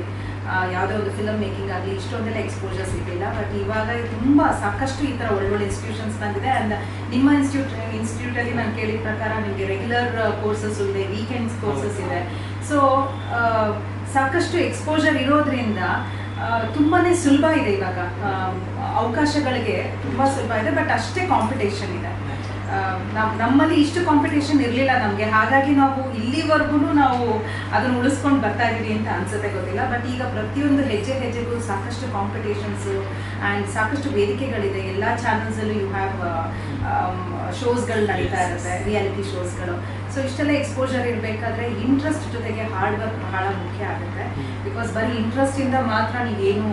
ಯಾವುದೇ ಒಂದು ಫಿಲಮ್ ಮೇಕಿಂಗ್ ಆಗಲಿ ಇಷ್ಟೊಂದೆಲ್ಲ ಎಕ್ಸ್ಪೋಜರ್ ಸಿಗಲಿಲ್ಲ ಬಟ್ ಇವಾಗ ತುಂಬ ಸಾಕಷ್ಟು ಈ ಥರ ಒಳ್ಳೊಳ್ಳೆ ಇನ್ಸ್ಟಿಟ್ಯೂಷನ್ಸ್ ಬಂದಿದೆ. ಆ್ಯಂಡ್ ನಿಮ್ಮ ಇನ್ಸ್ಟಿಟ್ಯೂಟ್ ಇನ್ಸ್ಟಿಟ್ಯೂಟಲ್ಲಿ ನಾನು ಕೇಳಿದ ಪ್ರಕಾರ ನಿಮಗೆ ರೆಗ್ಯುಲರ್ ಕೋರ್ಸಸ್ ಇದೆ ವೀಕೆಂಡ್ಸ್ ಕೋರ್ಸಸ್ ಇದೆ. ಸೊ ಸಾಕಷ್ಟು ಎಕ್ಸ್ಪೋಜರ್ ಇರೋದ್ರಿಂದ ತುಂಬಾ ತುಂಬಾನೇ ಸುಲಭ ಇದೆ ಇವಾಗ. ಅವಕಾಶಗಳಿಗೆ ತುಂಬ ಸುಲಭ ಇದೆ ಬಟ್ ಅಷ್ಟೇ ಕಾಂಪಿಟೇಷನ್ ಇದೆ. ನಮ್ಮಲ್ಲಿ ಇಷ್ಟು ಕಾಂಪಿಟೇಷನ್ ಇರಲಿಲ್ಲ ನಮಗೆ. ಹಾಗಾಗಿ ನಾವು ಇಲ್ಲಿವರೆಗೂ ನಾವು ಅದನ್ನು ಉಳಿಸ್ಕೊಂಡು ಬರ್ತಾ ಇದ್ದೀವಿ ಅಂತ ಅನ್ಸುತ್ತೆ ಗೊತ್ತಿಲ್ಲ. ಬಟ್ ಈಗ ಪ್ರತಿಯೊಂದು ಹೆಜ್ಜೆ ಹೆಜ್ಜೆಗೂ ಸಾಕಷ್ಟು ಕಾಂಪಿಟೇಷನ್ಸು ಆ್ಯಂಡ್ ಸಾಕಷ್ಟು ವೇದಿಕೆಗಳಿದೆ. ಎಲ್ಲ ಚಾನಲ್ಸಲ್ಲೂ ಯು ಹ್ಯಾವ್ ಶೋಸ್ಗಳು ನಡೀತಾ ಇರುತ್ತೆ ರಿಯಾಲಿಟಿ ಶೋಸ್ಗಳು ಸೊ ಇಷ್ಟೆಲ್ಲ ಎಕ್ಸ್ಪೋಜರ್ ಇರಬೇಕಾದ್ರೆ ಇಂಟ್ರೆಸ್ಟ್ ಜೊತೆಗೆ ಹಾರ್ಡ್ ವರ್ಕ್ ಬಹಳ ಮುಖ್ಯ ಆಗುತ್ತೆ. ಬಿಕಾಸ್ ಬರೀ ಇಂಟ್ರೆಸ್ಟಿಂದ ಮಾತ್ರ ನೀವೇನು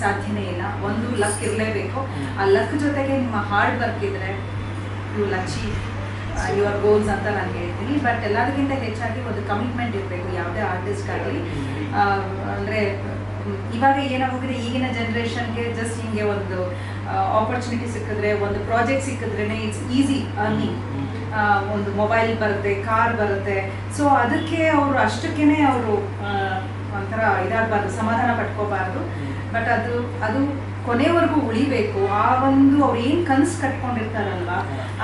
ಸಾಧ್ಯನೇ ಇಲ್ಲ. ಒಂದು ಲಕ್ ಇರಲೇಬೇಕು. ಆ ಲಕ್ ಜೊತೆಗೆ ನಿಮ್ಮ ಹಾರ್ಡ್ ವರ್ಕ್ ಇದ್ರೆ ಯು ಅಚೀವ್ ಯುವರ್ ಗೋಲ್ಸ್ ಅಂತ ನಾನು ಹೇಳ್ತೀನಿ ಬಟ್ ಎಲ್ಲದಕ್ಕಿಂತ ಹೆಚ್ಚಾಗಿ ಒಂದು ಕಮಿಟ್ಮೆಂಟ್ ಇರಬೇಕು, ಯಾವುದೇ ಆರ್ಟಿಸ್ಟ್ ಆಗಲಿ. ಅಂದರೆ ಇವಾಗ ಏನಾಗೋಗಿದೆ, ಈಗಿನ ಜನ್ರೇಷನ್ಗೆ ಜಸ್ಟ್ ಹಿಂಗೆ ಒಂದು ಆಪರ್ಚುನಿಟಿ ಸಿಕ್ಕಿದ್ರೆ, ಒಂದು ಪ್ರಾಜೆಕ್ಟ್ ಸಿಕ್ಕಿದ್ರೇ ಇಟ್ಸ್ ಈಸಿ ಅರ್ನಿಂಗ್ ಒಂದು ಮೊಬೈಲ್ ಬರುತ್ತೆ ಕಾರ್ ಬರುತ್ತೆ. ಸೊ ಅದಕ್ಕೆ ಅವರು ಅಷ್ಟಕ್ಕೇ ಅವರು ಒಂಥರ ಇದಾಗಬಾರ್ದು, ಸಮಾಧಾನ ಪಟ್ಕೋಬಾರ್ದು. ಬಟ್ ಅದು ಅದು ಕೊನೆವರೆಗೂ ಉಳಿಬೇಕು. ಆ ಒಂದು ಅವ್ರು ಏನು ಕನಸು ಕಟ್ಕೊಂಡಿರ್ತಾರಲ್ವ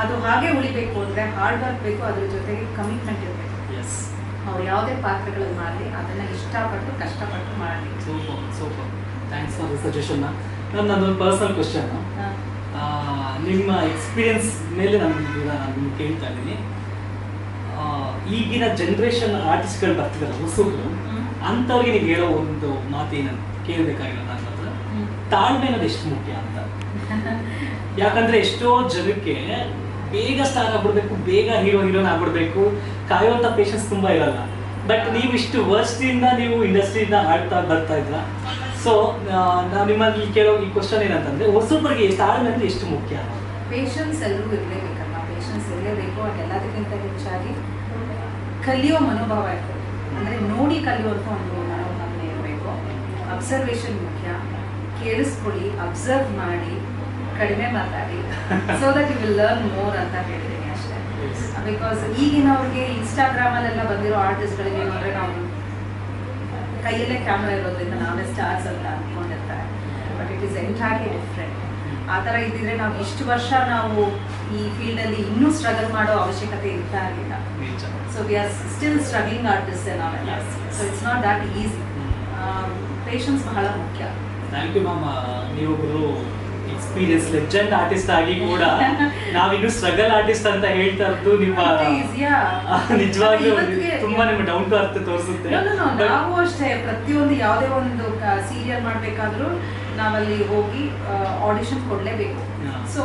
ಅದು ಹಾಗೆ ಉಳಿಬೇಕು ಅಂದರೆ ಹಾರ್ಡ್ ವರ್ಕ್ ಬೇಕು ಅದ್ರ ಜೊತೆಗೆ ಕಮಿಟ್ಮೆಂಟ್ ಇರಬೇಕು. ಅವ್ರು ಯಾವುದೇ ಪಾತ್ರಗಳನ್ನು ಮಾಡಲಿ ಅದನ್ನು ಇಷ್ಟಪಟ್ಟು ಕಷ್ಟಪಟ್ಟು ಮಾಡಲಿ. Super super thanks for the suggestion ನಾನು ನಂದೊಂದು ಪರ್ಸನಲ್ ಕ್ವಶನ್ ನಿಮ್ಮ ಎಕ್ಸ್ಪೀರಿಯನ್ಸ್ ಮೇಲೆ ನಾನು ನಿಮ್ಗೆ ಕೇಳ್ತಾ ಇದ್ದೀನಿ. ಈಗಿನ ಜನ್ರೇಷನ್ ಆರ್ಟಿಸ್ಟ್ಗಳು ಬರ್ತಿದ್ದಾರೆ ಹೊಸಬ್ರು. ಅಂಥವ್ರಿಗೆ ನೀವು ಹೇಳೋ ಒಂದು ಮಾತು ಏನಂತ ಕೇಳಬೇಕಾಗಿಲ್ಲ ತಾಳ್ಮೆ ಅನ್ನೋದು ಎಷ್ಟು ಮುಖ್ಯ ಅಂತ. ಯಾಕಂದ್ರೆ ಎಷ್ಟೋ ಜನಕ್ಕೆ ಬೇಗ ಸ್ಟಾರ್ ಆಗ್ಬಿಡ್ಬೇಕು ಬೇಗ ಹೀರೋ ಹೀರೋನ್ ಆಗ್ಬಿಡ್ಬೇಕು. ಕಾಯುವಂತ ಪೇಷನ್ಸ್ ತುಂಬಾ ಇರಲ್ಲ. ಬಟ್ ನೀವು ಇಷ್ಟು ವರ್ಷದಿಂದ ನೀವು ಇಂಡಸ್ಟ್ರಿಯಿಂದ ಆಡ್ತಾ ಬರ್ತಾ ಇದ್ರ ಸೊ ನಾವು ನಿಮ್ಮಲ್ಲಿ ಕೇಳೋ ಈ ಕ್ವಶನ್ ಏನಂತಂದ್ರೆ ಹೊಸೊಬ್ಬರಿಗೆ ತಾಳ್ಮೆ ಅಂದ್ರೆ ಎಷ್ಟು ಮುಖ್ಯ? ಪೇಷನ್ಸ್ ಎಲ್ಲರೂ ಇರಲೇಬೇಕಲ್ಲ ಪೇಷನ್ಸ್ ಇರಲೇಬೇಕು ಅದು ಎಲ್ಲದಕ್ಕಿಂತ ಹೆಚ್ಚಾಗಿ ಕಲಿಯೋ ಮನೋಭಾವ ಇರಬೇಕು. ಅಂದರೆ ನೋಡಿ ಕಲಿಯುವಂಥ ಒಂದು ಮನೋಭಾವನೆ ಇರಬೇಕು. ಅಬ್ಸರ್ವೇಷನ್ ಮುಖ್ಯ. ಕೇಳಿಸ್ಕೊಳ್ಳಿ ಅಬ್ಸರ್ವ್ ಮಾಡಿ ಕಡಿಮೆ ಮಾತಾಡಿ so that you will learn more ಅಂತ ಹೇಳಿದ್ದೀನಿ ಅಷ್ಟೇ. ಬಿಕಾಸ್ ಈಗಿನವ್ರಿಗೆ ಇನ್ಸ್ಟಾಗ್ರಾಮಲ್ಲೆಲ್ಲ ಬಂದಿರೋ ಆರ್ಟಿಸ್ಟ್ಗಳಿಗೆ ಏನಂದ್ರೆ ನಾವು ಕೈಯಲ್ಲೇ ಕ್ಯಾಮ್ರಾ ಇರೋದ್ರಿಂದ ನಾವೇ ಸ್ಟಾರ್ಸ್ ಅಂತ ಅಂದ್ಕೊಂಡಿರ್ತಾರೆ but it is entirely different ಆ ತರ ಇದ್ದಿದ್ರೆ ನಾವು ಇಷ್ಟು ವರ್ಷ ನಾವು ಈ ಫೀಲ್ಡಲ್ಲಿ ಇನ್ನೂ ಸ್ಟ್ರಗಲ್ ಮಾಡೋ ಅವಶ್ಯಕತೆ ಇರ್ತಾ ಇರಲಿಲ್ಲ. So we are still struggling artist ನಾವೆಲ್ಲ so it's not that easy patience ಬಹಳ ಮುಖ್ಯ. ಥ್ಯಾಂಕ್ ಯು ಮ್ಯಾಮ್ ನೀವೊಬ್ರು ಎಕ್ಸ್ಪೀರಿಯನ್ಸ್ ಲೆಜೆಂಡ್ ಆರ್ಟಿಸ್ಟ್ ಆಗಿ ಕೂಡ ನಾವಿನ್ನು ಸ್ಟ್ರಗಲ್ ಆರ್ಟಿಸ್ಟ್ ಅಂತ ಹೇಳ್ತಾ ಇರೋದು ನಿಮ್ಮ ನಿಜವಾಗ್ಲೂ ತುಂಬಾ ನಿಮ್ಮ ಡೌನ್ ಟು ಅರ್ಥ ತೋರಿಸುತ್ತೆ. ನಾವು ಅಷ್ಟೇ ಪ್ರತಿಯೊಂದು ಯಾವುದೇ ಒಂದು ಸೀರಿಯಲ್ ಮಾಡಬೇಕಾದ್ರೂ ನಾವಲ್ಲಿ ಹೋಗಿ ಆಡಿಷನ್ ಕೊಡಲೇಬೇಕು. ಸೊ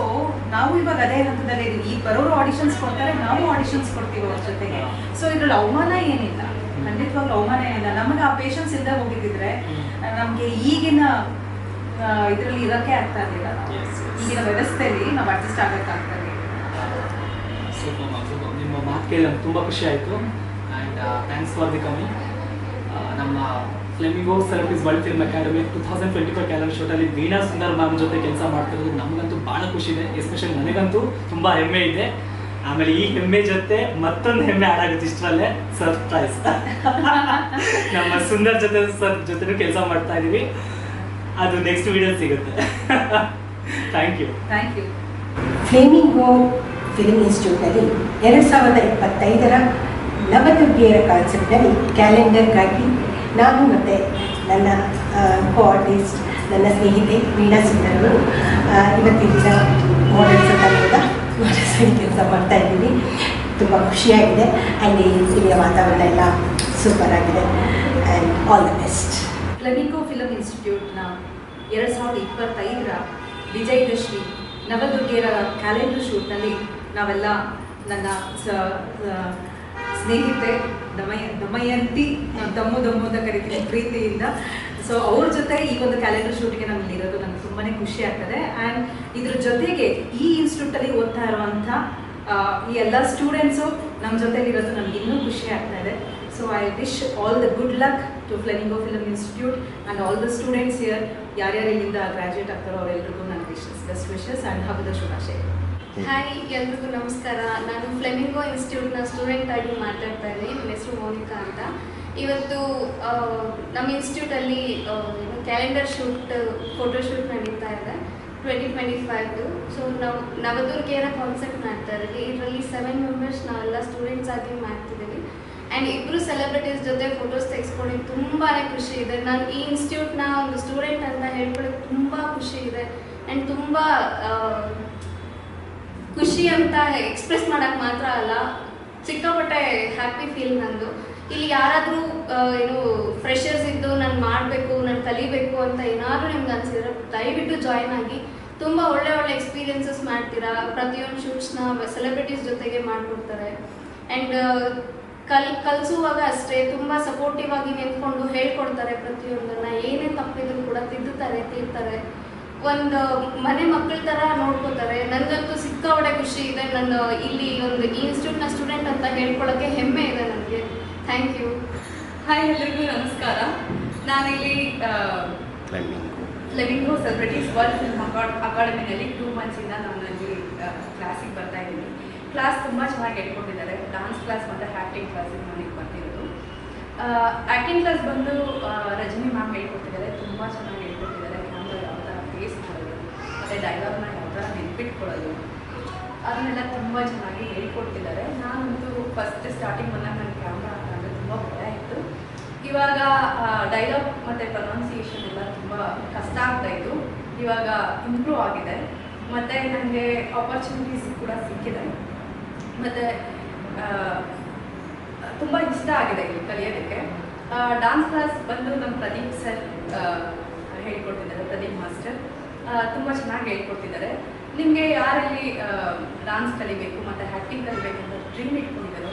ನಾವು ಇವಾಗ ಅದೇ ಹಂತದಲ್ಲಿ ಇದೀವಿ. ಈಗ ಬರೋರು ಆಡಿಷನ್ಸ್ ಕೊಡ್ತಾರೆ ನಾವು ಆಡಿಷನ್ಸ್ ಕೊಡ್ತೀವಿ ಅವ್ರ ಜೊತೆಗೆ. ಸೊ ಇದ್ರಲ್ಲಿ ಅವಮಾನ ಏನಿಲ್ಲ. ಖಂಡಿತವಾಗ್ಲೂ ಅವಮಾನ ಏನಿಲ್ಲ. ನಮಗೆ ಆ ಪೇಷನ್ಸ್ ಇಲ್ಲದೆ ಹೋಗಿದ್ದಿದ್ರೆ ನಮಗೆ ಈಗಿನ ಇದರಲ್ಲಿ ಇರೋಕ್ಕೆ ಆಗ್ತಾ ಇರಲಿಲ್ಲ. ಈಗಿನ ವ್ಯವಸ್ಥೆಯಲ್ಲಿ ನಾವು ಅಡ್ಜಸ್ಟ್ ಆಗಬೇಕಾಗ್ತದೆ ಇರಲಿಲ್ಲ ಸೂಪರ್ ಮ್ಯಾಮ್ ಸೂಪರ್. ನಿಮ್ಮ ಮಾತು ಕೇಳಿ ನಮ್ಗೆ ತುಂಬ ಖುಷಿ ಆಯಿತು. And thanks for the coming ನಮ್ಮ Flamingo Celebrities World Film Academy two thousand twenty five calendar ಶೋಟಲ್ಲಿ Veena Sundar ma'am ಜೊತೆ ಕೆಲಸ ಮಾಡ್ತಿರೋದು ನಮಗಂತೂ ಭಾಳ ಖುಷಿ ಇದೆ. ಎಸ್ಪೆಷಲಿ ನನಗಂತೂ ತುಂಬ ಹೆಮ್ಮೆ ಇದೆ. ಆಮೇಲೆ ಈ ಹೆಮ್ಮೆ ಜೊತೆ ಮತ್ತೊಂದು ಹೆಮ್ಮೆ ಆಡಾಗುತ್ತೆ ಇಷ್ಟರಲ್ಲೇ ಸರ್ಪ್ರೈಸ್ ನಮ್ಮ ಸುಂದರ್ ಜೊತೆ ಸರ್ ಜೊತೆ ಕೆಲಸ ಮಾಡ್ತಾ ಇದೀವಿ. ಅದು ನೆಕ್ಸ್ಟ್ ವಿಡಿಯೋ ಸಿಗುತ್ತೆ. Thank you thank you Flamingo film ಇನ್ಸ್ಟಿಟ್ಯೂಟ್ನಲ್ಲಿ ಎರಡು ಸಾವಿರದ ಇಪ್ಪತ್ತೈದರ ನವದುರ್ಗಿಯರ ಕಾನ್ಸೆಪ್ಟ್ನಲ್ಲಿ ಕ್ಯಾಲೆಂಡರ್ಗಾಗಿ ನಾನು ಮತ್ತು ನನ್ನ ಕೋ ಆರ್ಟಿಸ್ಟ್ ನನ್ನ ಸ್ನೇಹಿತೆ ವೀಣಾ ಸುಂದರ್ ಅವರು ಆ, ಇವತ್ತಿನ ಮಾಡೆಲ್ಸ್ ಅಂತ ಕೂಡ ಮಾಡೆಲ್ಸ್ ಆಗಿ ಕೆಲಸ ಮಾಡ್ತಾ ಇದ್ದೀನಿ ತುಂಬ ಖುಷಿಯಾಗಿದೆ. ಅಲ್ಲಿ ಇಲ್ಲಿಯ ವಾತಾವರಣ ಎಲ್ಲ ಸೂಪರ್ ಆಗಿದೆ. And all the best Flamingo film ಇನ್ಸ್ಟಿಟ್ಯೂಟ್ನ ಎರಡು ಸಾವಿರದ ಇಪ್ಪತ್ತೈದರ ವಿಜಯದಶಮಿ ನವದುರ್ಗೆಯರ ಕ್ಯಾಲೆಂಡರ್ ಶೂಟ್ನಲ್ಲಿ ನಾವೆಲ್ಲ ನನ್ನ ಸ- ಸ್ನೇಹಿತೆ ದಮಯ, ದಮಯಂತಿ ದಮ್ಮು ದಮ್ಮು ಅಂತ ಕರಿತೀವಿ ಪ್ರೀತಿಯಿಂದ. ಸೊ ಅವ್ರ ಜೊತೆ ಈ ಒಂದು ಕ್ಯಾಲೆಂಡರ್ ಶೂಟ್ಗೆ ನಾನು ಇರೋದು ನನಗೆ ತುಂಬಾ ಖುಷಿ ಆಗ್ತದೆ. ಆ್ಯಂಡ್ ಇದ್ರ ಜೊತೆಗೆ ಈ ಇನ್ಸ್ಟಿಟ್ಯೂಟಲ್ಲಿ ಓದ್ತಾ ಇರುವಂಥ ಈ ಎಲ್ಲ ಸ್ಟೂಡೆಂಟ್ಸು ನಮ್ಮ ಜೊತೆಲಿರೋದು ನನಗೆ ಇನ್ನೂ ಖುಷಿ ಆಗ್ತಾ ಇದೆ. So I wish all the good luck to Flamingo Film Institute and all the students year ಯಾರ್ಯಾರು ಇಲ್ಲಿಂದ ಗ್ರಾಜುಯೇಟ್ ಆಗ್ತಾರೋ ಅವರೆಲ್ಲರಿಗೂ ನನ್ನ ವಿಶಸ್ ಬೆಸ್ಟ್ ವಿಶಸ್ ಆ್ಯಂಡ್ ಹಬ್ಬದ ಶುಭಾಶಯ. ಹಾಯ್ ಎಲ್ರಿಗೂ ನಮಸ್ಕಾರ. ನಾನು ಫ್ಲೆಮಿಂಗೋ ಇನ್ಸ್ಟಿಟ್ಯೂಟ್ನ ಸ್ಟೂಡೆಂಟ್ ಆಗಿ ಮಾತಾಡ್ತಾ ಇದ್ದೀನಿ. ನನ್ನ ಹೆಸರು ಮೋನಿಕಾ ಅಂತ. ಇವತ್ತು ನಮ್ಮ ಇನ್ಸ್ಟಿಟ್ಯೂಟಲ್ಲಿ ಕ್ಯಾಲೆಂಡರ್ ಶೂಟ್ ಫೋಟೋಶೂಟ್ ನಡೀತಾ ಇದೆ ಟ್ವೆಂಟಿ ಟ್ವೆಂಟಿ ಫೈವ್ದು ಸೊ ನಾವು, ನವದುರ್ಗೇನ ಕಾನ್ಸೆಪ್ಟ್ ಮಾಡ್ತಾ ಇದ್ದೀವಿ. ಇದರಲ್ಲಿ ಸೆವೆನ್ ಮೆಂಬರ್ಸ್ ನಾವೆಲ್ಲ ಸ್ಟೂಡೆಂಟ್ಸ್ ಆಗಿ ಮಾಡ್ತಿದ್ದೀವಿ. ಆ್ಯಂಡ್ ಇಬ್ಬರು ಸೆಲೆಬ್ರಿಟೀಸ್ ಜೊತೆ ಫೋಟೋಸ್ ತೆಗೆಸ್ಕೊಂಡಿದ್ದು ತುಂಬಾ ಖುಷಿ ಇದೆ. ನಾನು ಈ ಇನ್ಸ್ಟಿಟ್ಯೂಟ್ನ ಒಂದು ಸ್ಟೂಡೆಂಟ್ ಅಂತ ಹೇಳ್ಕೊಳ್ಳೋಕೆ ತುಂಬ ಖುಷಿ ಇದೆ. ಆ್ಯಂಡ್ ತುಂಬ ಖುಷಿ ಅಂತ ಎಕ್ಸ್ಪ್ರೆಸ್ ಮಾಡೋಕ್ಕೆ ಮಾತ್ರ ಅಲ್ಲ ಸಿಕ್ಕಾಪಟ್ಟೆ ಹ್ಯಾಪಿ ಫೀಲ್ ನಂದು. ಇಲ್ಲಿ ಯಾರಾದರೂ ಏನು ಫ್ರೆಷರ್ಸ್ ಇದ್ದು ನಾನು ಮಾಡಬೇಕು, ನಾನು ಕಲಿಬೇಕು ಅಂತ ಏನಾದರೂ ನಿಮ್ಗೆ ಅನಿಸಿದ್ರೆ ದಯವಿಟ್ಟು ಜಾಯ್ನ್ ಆಗಿ ತುಂಬ ಒಳ್ಳೆ ಒಳ್ಳೆ ಎಕ್ಸ್ಪೀರಿಯನ್ಸಸ್ ಮಾಡ್ತೀರಾ. ಪ್ರತಿಯೊಂದು ಶೂಟ್ಸ್ನ ಸೆಲೆಬ್ರಿಟೀಸ್ ಜೊತೆಗೆ ಮಾಡಿಕೊಡ್ತಾರೆ. ಆ್ಯಂಡ್ ಕಲ್ ಕಲಿಸುವಾಗ ಅಷ್ಟೇ ತುಂಬ ಸಪೋರ್ಟಿವ್ ಆಗಿ ನಿಂತ್ಕೊಂಡು ಹೇಳ್ಕೊಡ್ತಾರೆ ಪ್ರತಿಯೊಂದನ್ನ. ಏನೇ ತಪ್ಪಿದ್ರು ಕೂಡ ತಿದ್ದುತ್ತಾರೆ ತೀರ್ತಾರೆ. ಒಂದು ಮನೆ ಮಕ್ಕಳ ಥರ ನೋಡ್ಕೋತಾರೆ. ನನಗಂತೂ ಸಿಕ್ಕಾಪಟ್ಟೆ ಖುಷಿ ಇದೆ ನನ್ನ ಇಲ್ಲಿ ಒಂದು ಈ ಇನ್ಸ್ಟಿಟ್ಯೂಟ್ನ ಸ್ಟೂಡೆಂಟ್ ಅಂತ ಹೇಳ್ಕೊಳ್ಳೋಕ್ಕೆ ಹೆಮ್ಮೆ ಇದೆ ನನಗೆ. Thank you. ಹಾಯ್ ಎಲ್ರಿಗೂ ನಮಸ್ಕಾರ. ನಾನಿಲ್ಲಿ ಫ್ಲೆಮಿಂಗೋ ಸೆಲೆಬ್ರಿಟೀಸ್ ವರ್ಲ್ಡ್ ಫಿಲ್ಮ್ ಅಕಾಡ್ ಅಕಾಡೆಮಿನಲ್ಲಿ ಟೂ ಮಂತ್ಸಿಂದ ನಾನು ಅಲ್ಲಿ ಕ್ಲಾಸಿಗೆ ಬರ್ತಾ ಇದ್ದೀನಿ. ಕ್ಲಾಸ್ ತುಂಬ ಚೆನ್ನಾಗಿ ಹೇಳ್ಕೊಟ್ಟಿದ್ದಾರೆ ಡಾನ್ಸ್ ಕ್ಲಾಸ್ ಮತ್ತು ಆ್ಯಕ್ಟಿಂಗ್ ಕ್ಲಾಸಿಗೆ ನನಗೆ ಬರ್ತಿರೋದು. ಆ್ಯಕ್ಟಿಂಗ್ ಕ್ಲಾಸ್ ಬಂದು ರಜನಿ ಮ್ಯಾಮ್ ಹೇಳ್ಕೊಟ್ಟಿದ್ದಾರೆ. ತುಂಬ ಚೆನ್ನಾಗಿ ಹೇಳ್ಕೊಟ್ಟಿದ್ದಾರೆ. ಕ್ಯಾಮ್ರಾ ಯಾವ ಥರ ಫೇಸ್ ಮಾಡೋದು ಮತ್ತು ಡೈಲಾಗ್ನ ಯಾವ ಥರ ನೆನ್ಪಿಟ್ಕೊಳ್ಳೋದು, ಅದನ್ನೆಲ್ಲ ತುಂಬ ಚೆನ್ನಾಗಿ ಹೇಳ್ಕೊಡ್ತಿದ್ದಾರೆ ನಾನಂತೂ ಫಸ್ಟ್ ಸ್ಟಾರ್ಟಿಂಗ್ ಬಂದಾಗ ನನ್ನ ಕ್ಯಾಮ್ರಾ ಅಂದರೆ ತುಂಬ ಭಯ ಇತ್ತು. ಇವಾಗ ಡೈಲಾಗ್ ಮತ್ತು ಪ್ರೊನೌನ್ಸಿಯೇಷನ್ ಎಲ್ಲ ತುಂಬ ಕಷ್ಟ ಆಗ್ತಾ ಇತ್ತು. ಇವಾಗ ಇಂಪ್ರೂವ್ ಆಗಿದೆ. ಮತ್ತು ನನಗೆ ಆಪರ್ಚುನಿಟೀಸ್ ಕೂಡ ಸಿಕ್ಕಿದೆ. ಮತ್ತು ತುಂಬ ಇಷ್ಟ ಆಗಿದೆ ಇಲ್ಲಿ ಕಲಿಯೋದಕ್ಕೆ. ಡಾನ್ಸ್ ಕ್ಲಾಸ್ ಬಂದು ನಮ್ಮ ಪ್ರದೀಪ್ ಸರ್ ಹೇಳ್ಕೊಡ್ತಿದ್ದಾರೆ ಪ್ರದೀಪ್ ಮಾಸ್ಟರ್ ತುಂಬ ಚೆನ್ನಾಗಿ ಹೇಳ್ಕೊಡ್ತಿದ್ದಾರೆ ನಿಮಗೆ ಯಾರಲ್ಲಿ ಡಾನ್ಸ್ ಕಲಿಬೇಕು ಮತ್ತು ಆ್ಯಕ್ಟಿಂಗ್ ಕಲಿಬೇಕು ಅಂತ ಡ್ರೀಮ್ ಇಟ್ಕೊಂಡಿದ್ದಾರೋ,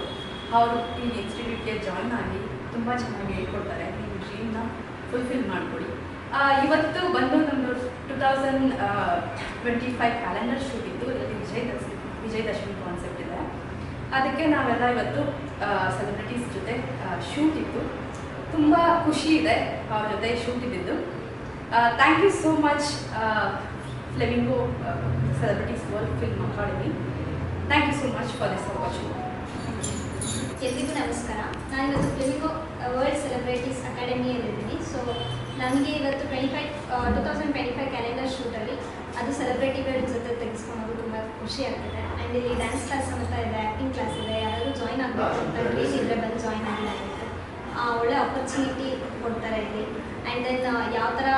ಅವರು ಈ ಇನ್ಸ್ಟಿಟ್ಯೂಟ್ಗೆ ಜಾಯ್ನ್ ಆಗಿ ತುಂಬ ಚೆನ್ನಾಗಿ ಹೇಳ್ಕೊಡ್ತಾರೆ. ನಿಮ್ಮ ಡ್ರೀಮ್ನ ಫುಲ್ಫಿಲ್ ಮಾಡಿಕೊಡಿ. ಇವತ್ತು ಬಂದು ನಮ್ಮದು two thousand twenty five calendar shoot ಇತ್ತು. ಇದರಲ್ಲಿ ವಿಜಯದಶಮಿ ವಿಜಯದಶಮಿ ಕಾನ್ಸೆಪ್ಟ್ ಅದಕ್ಕೆ ನಾವೆಲ್ಲ ಇವತ್ತು ಸೆಲೆಬ್ರಿಟೀಸ್ ಜೊತೆ ಶೂಟ್ ಇತ್ತು ತುಂಬ ಖುಷಿ ಇದೆ ಅವ್ರ ಜೊತೆ ಶೂಟ್ ಇದ್ದಿದ್ದು. Thank you so much Flamingo Celebrities World Film Academy thank you so much for this opportunity ಎಲ್ರಿಗೂ ನಮಸ್ಕಾರ. ನಾನಿವತ್ತು ಫ್ಲೆಮಿಂಗೋ ವರ್ಲ್ಡ್ ಸೆಲೆಬ್ರಿಟೀಸ್ ಅಕಾಡೆಮಿಯಲ್ಲಿದ್ದೀನಿ ನನಗೆ ಇವತ್ತು twenty five two thousand twenty five calendar ಶೂಟಲ್ಲಿ ಅದು ಸೆಲೆಬ್ರಿಟಿಗಳ ಜೊತೆ ತೆಗೆಸ್ಕೊಳ್ಳೋದು ತುಂಬ ಖುಷಿ ಆಗ್ತದೆ. ಆ್ಯಂಡ್ ಇಲ್ಲಿ ಡ್ಯಾನ್ಸ್ ಕ್ಲಾಸ್ ಅಂತ ಇದೆ ಆ್ಯಕ್ಟಿಂಗ್ ಕ್ಲಾಸ್ ಇದೆ ಯಾರಾದರೂ ಜಾಯ್ನ್ ಆಗಬೇಕು ಅಂತ ಡ್ರೀಮ್ ಇದ್ದರೆ ಬಂದು ಜಾಯ್ನ್ ಆಗಿ ನನಗೆ ಒಳ್ಳೆ ಆಪರ್ಚುನಿಟಿ ಕೊಡ್ತಾರೆ ಇಲ್ಲಿ. ಆ್ಯಂಡ್ ದೆನ್ ಯಾವ ಥರ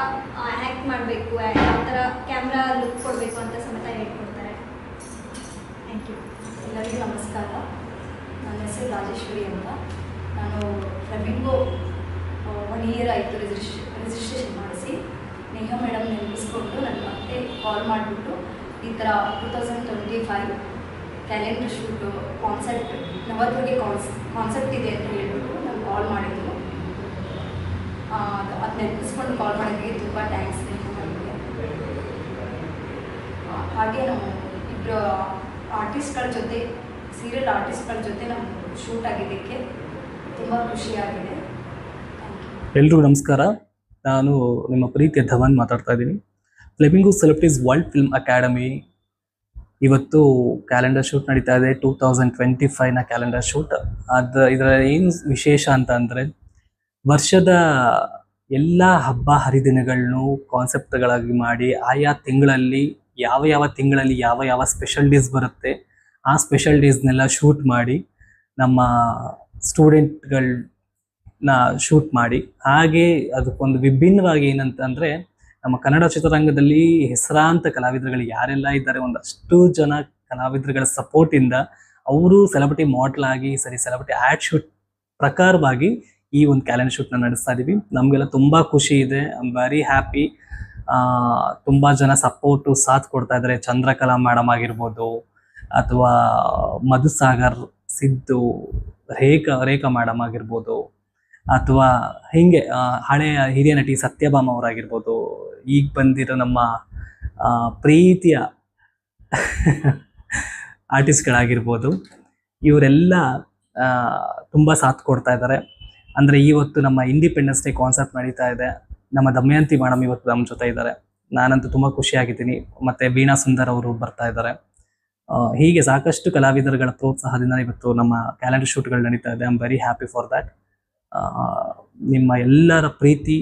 ಆ್ಯಕ್ಟ್ ಮಾಡಬೇಕು ಯಾವ ಥರ ಕ್ಯಾಮ್ರಾ ಲುಕ್ ಕೊಡಬೇಕು ಅಂತ ಸಮೇತ ಹೇಳ್ಕೊಡ್ತಾರೆ. ಥ್ಯಾಂಕ್ ಯು ಎಲ್ಲರಿಗೂ ನಮಸ್ಕಾರ. ನನ್ನ ಹೆಸರು ರಾಜೇಶ್ವರಿ ಅಂತ. ನಾನು ಫ್ಲೆಮಿಂಗೋ ಒನ್ ಇಯರ್ ಆಯಿತು ರಿಜಿಸ್ಟ್ರೇ ರಿಜಿಸ್ಟ್ರೇಷನ್ ಮಾಡಿಸಿ, ನೇಹ ಮೇಡಮ್ ನೆನಪಿಸ್ಕೊಂಡು ನನ್ನ ಮತ್ತೆ ಕಾಲ್ ಮಾಡಿಬಿಟ್ಟು ಈ ಥರ two thousand twenty five calendar shoot concept Navadurga ಕಾನ್ಸ್ ಕಾನ್ಸೆಪ್ಟ್ ಇದೆ ಅಂತ ಹೇಳ್ಬಿಟ್ಟು ನಾನು ಕಾಲ್ ಮಾಡಿದ್ದು ಅದು ನೆನಪಿಸ್ಕೊಂಡು ಕಾಲ್ ಮಾಡೋದಕ್ಕೆ ತುಂಬ ಥ್ಯಾಂಕ್ಸ್ ಹಾಗೆ ನಾವು ಇಬ್ಬರು ಆರ್ಟಿಸ್ಟ್ಗಳ ಜೊತೆ ಸೀರಿಯಲ್ ಆರ್ಟಿಸ್ಟ್ಗಳ ಜೊತೆ ನಮ್ಮ ಶೂಟ್ ಆಗಿದ್ದಕ್ಕೆ ತುಂಬ ಖುಷಿಯಾಗಿದೆ. ಎಲ್ರಿಗೂ ನಮಸ್ಕಾರ. ನಾನು ನಿಮ್ಮ ಪ್ರೀತಿಯ ಧವನ್ ಮಾತಾಡ್ತಾ ಇದ್ದೀನಿ. Flamingo Celebrities World Film Academy ಇವತ್ತು ಕ್ಯಾಲೆಂಡರ್ ಶೂಟ್ ನಡೀತಾ ಇದೆ. ಟೂ ತೌಸಂಡ್ ಟ್ವೆಂಟಿ ಫೈವ್ನ ಕ್ಯಾಲೆಂಡರ್ ಶೂಟ್ ಅದು ಇದರ ಏನು ವಿಶೇಷ ಅಂತ ಅಂದರೆ ವರ್ಷದ ಎಲ್ಲ ಹಬ್ಬ ಹರಿದಿನಗಳನ್ನು ಕಾನ್ಸೆಪ್ಟ್ಗಳಾಗಿ ಮಾಡಿ ಆಯಾ ತಿಂಗಳಲ್ಲಿ ಯಾವ ಯಾವ ತಿಂಗಳಲ್ಲಿ ಯಾವ ಯಾವ ಸ್ಪೆಷಲ್ ಡೇಸ್ ಬರುತ್ತೆ ಆ ಸ್ಪೆಷಲ್ ಡೇಸ್ನೆಲ್ಲ ಶೂಟ್ ಮಾಡಿ ನಮ್ಮ ಸ್ಟೂಡೆಂಟ್ಗಳನ್ನ ಶೂಟ್ ಮಾಡಿ. ಹಾಗೆ ಅದಕ್ಕೊಂದು ವಿಭಿನ್ನವಾಗಿ ಏನಂತಂದ್ರೆ, ನಮ್ಮ ಕನ್ನಡ ಚಿತ್ರರಂಗದಲ್ಲಿ ಹೆಸರಾಂತ ಕಲಾವಿದರುಗಳು ಯಾರೆಲ್ಲ ಇದ್ದಾರೆ ಒಂದಷ್ಟು ಜನ ಕಲಾವಿದರುಗಳ ಸಪೋರ್ಟ್ ಇಂದ ಅವರು ಸೆಲೆಬ್ರಿಟಿ ಮಾಡೆಲ್ ಆಗಿ, ಸರಿ ಸೆಲೆಬ್ರಿಟಿ ಆಡ್ ಶೂಟ್ ಪ್ರಕಾರವಾಗಿ ಈ ಒಂದು ಕ್ಯಾಲೆಂಡರ್ ಶೂಟ್ನ ನಡೆಸ್ತಾ ಇದೀವಿ. ನಮಗೆಲ್ಲ ತುಂಬಾ ಖುಷಿ ಇದೆ. ಐ ವೆರಿ ಹ್ಯಾಪಿ ತುಂಬಾ ಜನ ಸಪೋರ್ಟು ಸಾಥ್ ಕೊಡ್ತಾ ಇದ್ದಾರೆ. ಚಂದ್ರಕಲಾ ಮೇಡಮ್ ಆಗಿರ್ಬೋದು, ಅಥವಾ ಮಧುಸಾಗರ್, ಸಿದ್ದು, ರೇಖಾ ರೇಖಾ ಮೇಡಮ್ ಆಗಿರ್ಬೋದು. ಅಥವಾ ಹಿಂಗೆ ಹಳೆಯ ಹಿರಿಯ ನಟಿ ಸತ್ಯಭಾಮ ಅವರಾಗಿರ್ಬೋದು, ಈಗ ಬಂದಿರೋ ನಮ್ಮ ಪ್ರೀತಿಯ ಆರ್ಟಿಸ್ಟ್ಗಳಾಗಿರ್ಬೋದು ಇವರೆಲ್ಲ ತುಂಬ ತುಂಬಾ ಸಾಥ್ ಕೊಡ್ತಾ ಇದ್ದಾರೆ. ಅಂದರೆ ಇವತ್ತು ನಮ್ಮ ಇಂಡಿಪೆಂಡೆನ್ಸ್ ಡೇ ಕಾನ್ಸೆಪ್ಟ್ ನಡೀತಾ ಇದೆ. ನಮ್ಮ ದಮಯಂತಿ ಮೇಡಮ್ ಇವತ್ತು ನಮ್ಮ ಜೊತೆ ಇದ್ದಾರೆ. ನಾನಂತೂ ತುಂಬ ಖುಷಿಯಾಗಿದ್ದೀನಿ. ಮತ್ತು ವೀಣಾ ಸುಂದರ್ ಅವರು ಬರ್ತಾ ಇದ್ದಾರೆ. ಹೀಗೆ ಸಾಕಷ್ಟು ಕಲಾವಿದರುಗಳ ಪ್ರೋತ್ಸಾಹದಿಂದ ಇವತ್ತು ನಮ್ಮ ಕ್ಯಾಲೆಂಡರ್ ಶೂಟ್ಗಳು ನಡೀತಾ ಇದೆ. I am very happy for that ನಿಮ್ಮ ಎಲ್ಲರ ಪ್ರೀತಿ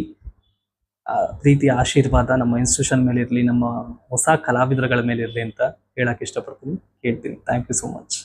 ಪ್ರೀತಿ, ಆಶೀರ್ವಾದ ನಮ್ಮ ಇನ್ಸ್ಟಿಟ್ಯೂಷನ್ ಮೇಲೆ ಇರಲಿ, ನಮ್ಮ ಹೊಸ ಕಲಾವಿದರುಗಳ ಮೇಲೆ ಇರಲಿ ಅಂತ ಹೇಳಕ್ಕೆ ಇಷ್ಟಪಡ್ತೀನಿ. ಹೇಳ್ತೀನಿ ಥ್ಯಾಂಕ್ ಯು ಸೋ ಮಚ್